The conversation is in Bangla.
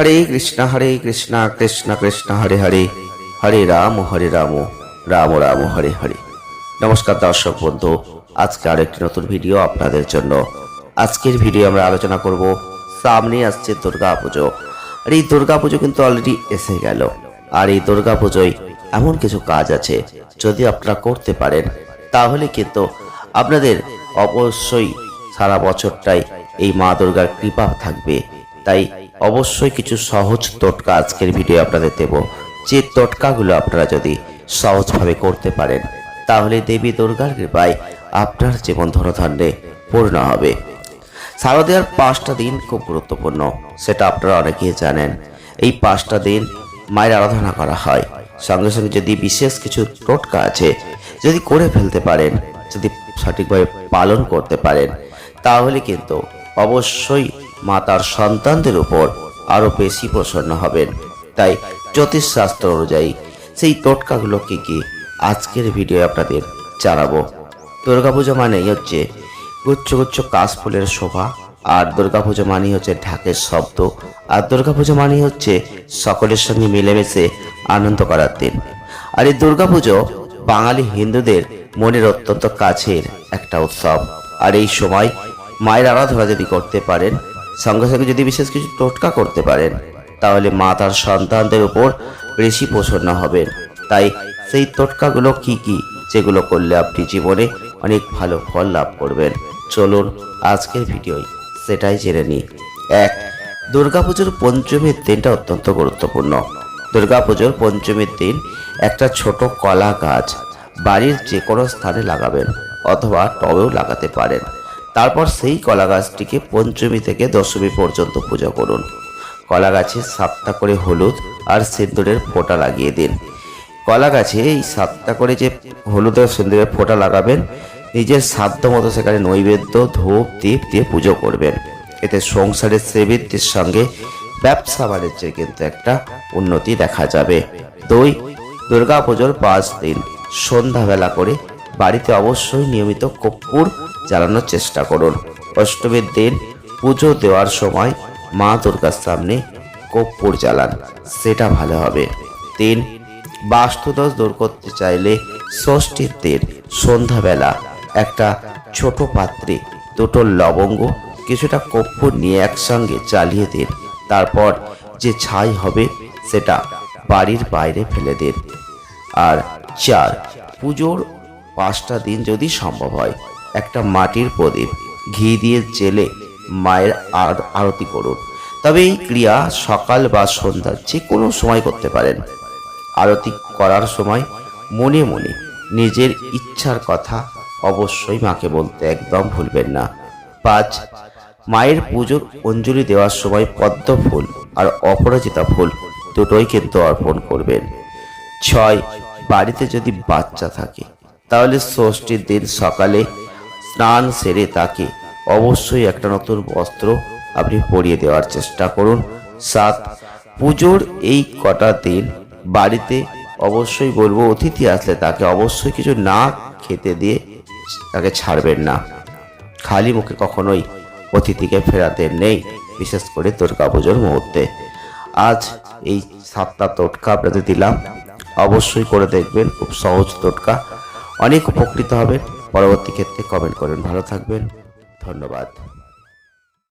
হরে কৃষ্ণ হরে কৃষ্ণ কৃষ্ণ কৃষ্ণ, হরে হরে। হরে রাম হরে রাম রাম রাম, হরে হরে। নমস্কার দর্শক বন্ধু, আজকে আর একটি নতুন ভিডিও আপনাদের জন্য। আজকের ভিডিও আমরা আলোচনা করব, সামনে আসছে দুর্গা পুজো আর এই দুর্গা পুজো কিন্তু অলরেডি এসে গেল। আর এই দুর্গা পুজোয় এমন কিছু কাজ আছে, যদি আপনারা করতে পারেন, তাহলে কিন্তু আপনাদের অবশ্যই সারা বছরটাই এই মা দুর্গার কৃপা থাকবে। তাই অবশ্যই কিছু সহজ টোটকা আজকের ভিডিও আপনাদের দেব। যে টোটকাগুলো আপনারা যদি সহজভাবে করতে পারেন, তাহলে দেবী দুর্গার কৃপায় আপনার জীবন ধনধান্যে পূর্ণ হবে। শারদীয়ার পাঁচটা দিন খুব গুরুত্বপূর্ণ, সেটা আপনারা অনেকেই জানেন। এই পাঁচটা দিন মায়ের আরাধনা করা হয়। সঙ্গে সঙ্গে যদি বিশেষ কিছু টোটকা আছে, যদি করে ফেলতে পারেন, যদি সঠিকভাবে পালন করতে পারেন, তাহলে কিন্তু অবশ্যই মা তার সন্তানদের উপর আরও বেশি প্রসন্ন হবেন। তাই জ্যোতিষশাস্ত্র অনুযায়ী সেই টোটকাগুলো কি কি আজকের ভিডিও আপনাদের জানাব। দুর্গাপুজো মানেই হচ্ছে গুচ্ছ গুচ্ছ কাশফুলের শোভা, আর দুর্গাপুজো মানেই হচ্ছে ঢাকের শব্দ, আর দুর্গাপুজো মানেই হচ্ছে সকলের সঙ্গে মিলেমিশে আনন্দ করার দিন। আর এই দুর্গাপুজো বাঙালি হিন্দুদের মনের অত্যন্ত কাছের একটা উৎসব। আর এই সময় মায়ের আরাধনা যদি করতে পারেন সঙ্গে সঙ্গে যদি বিশেষ কিছু টোটকা করতে পারেন, তাহলে মা তার সন্তানদের উপর বেশি প্রসন্ন হবেন। তাই সেই টোটকাগুলো কি কি, যেগুলো করলে আপনি জীবনে অনেক ভালো ফল লাভ করবেন। চলুন আজকের ভিডিওয় সেটাই জেনে নিই। এক, দুর্গাপুজোর পঞ্চমীর দিনটা অত্যন্ত গুরুত্বপূর্ণ। দুর্গাপুজোর পঞ্চমীর দিন একটা ছোট কলা গাছ বাড়ির যে কোনো স্থানে লাগাবেন অথবা টবেও লাগাতে পারেন। তারপর সেই কলা গাছটিকে পঞ্চমী থেকে দশমী পর্যন্ত পূজা করুন। কলা গাছে সাতটা করে হলুদ আর সিন্দুরের ফোঁটা লাগিয়ে দিন। কলা গাছে এই সাতটা করে যে হলুদ আর সিন্দুরের ফোঁটা লাগাবেন, নিজের সাধ্য মতো সেখানে নৈবেদ্য, ধূপ, দীপ দিয়ে পুজো করবেন। এতে সংসারের শ্রীবৃদ্ধির সঙ্গে ব্যবসা বাণিজ্যের কিন্তু একটা উন্নতি দেখা যাবে। দুই দুর্গা পুজোর পাঁচ দিন। সন্ধ্যাবেলা করে বাড়িতে অবশ্যই নিয়মিত কর্পূর জ্বালানোর চেষ্টা করুন। অষ্টমীর দিন পুজো দেওয়ার সময় মা দুর্গার সামনে কর্পূর জ্বালান, সেটা ভালো হবে। তিন, বাস্তুদোষ দূর করতে চাইলে ষষ্ঠীর দিন সন্ধ্যাবেলা একটা ছোট পাত্রে দুটো লবঙ্গ, কিছুটা কর্পূর নিয়ে একসঙ্গে জ্বালিয়ে দিন। তারপর যে ছাই হবে, সেটা বাড়ির বাইরে ফেলে দিন। আর চার, পুজোর পাঁচটা দিন যদি সম্ভব হয় একটা মাটির প্রদীপ। ঘি দিয়ে জেলে মায়ের আর- আরতি করুন। তবে এই ক্রিয়া সকাল বা সন্ধ্যা যে কোনো সময় করতে পারেন। আরতি করার সময় মনে মনে নিজের ইচ্ছার কথা অবশ্যই মাকে বলতে একদম ভুলবেন না। পাঁচ, মায়ের পুজোর অঞ্জলি দেওয়ার সময় পদ্ম ফুল আর অপরাজিতা ফুল দুটোই কিন্তু অর্পণ করবেন। ছয়, বাড়িতে যদি বাচ্চা থাকে, তাহলে ষষ্ঠীর দিন সকালে স্নান সেরে তাকে অবশ্যই একটা নতুন বস্ত্র আপনি পরিয়ে দেওয়ার চেষ্টা করুন। সাত, পুজোর এই কটা দিন বাড়িতে অবশ্যই বলব, অতিথি আসলে তাকে অবশ্যই কিছু না খেতে দিয়ে তাকে ছাড়বেন না। খালি মুখে কখনোই অতিথিকে ফেরাতে নেই, বিশেষ করে দুর্গা পুজোর মুহূর্তে। আজ এই সাতটা টোটকা আপনাদের দিলাম। অবশ্যই করে দেখবেন, খুব সহজ টোটকা। অনেক উপকৃত হবেন। পরবর্তী ক্ষেত্রে কমেন্ট করেন ভালো থাকবেন। ধন্যবাদ।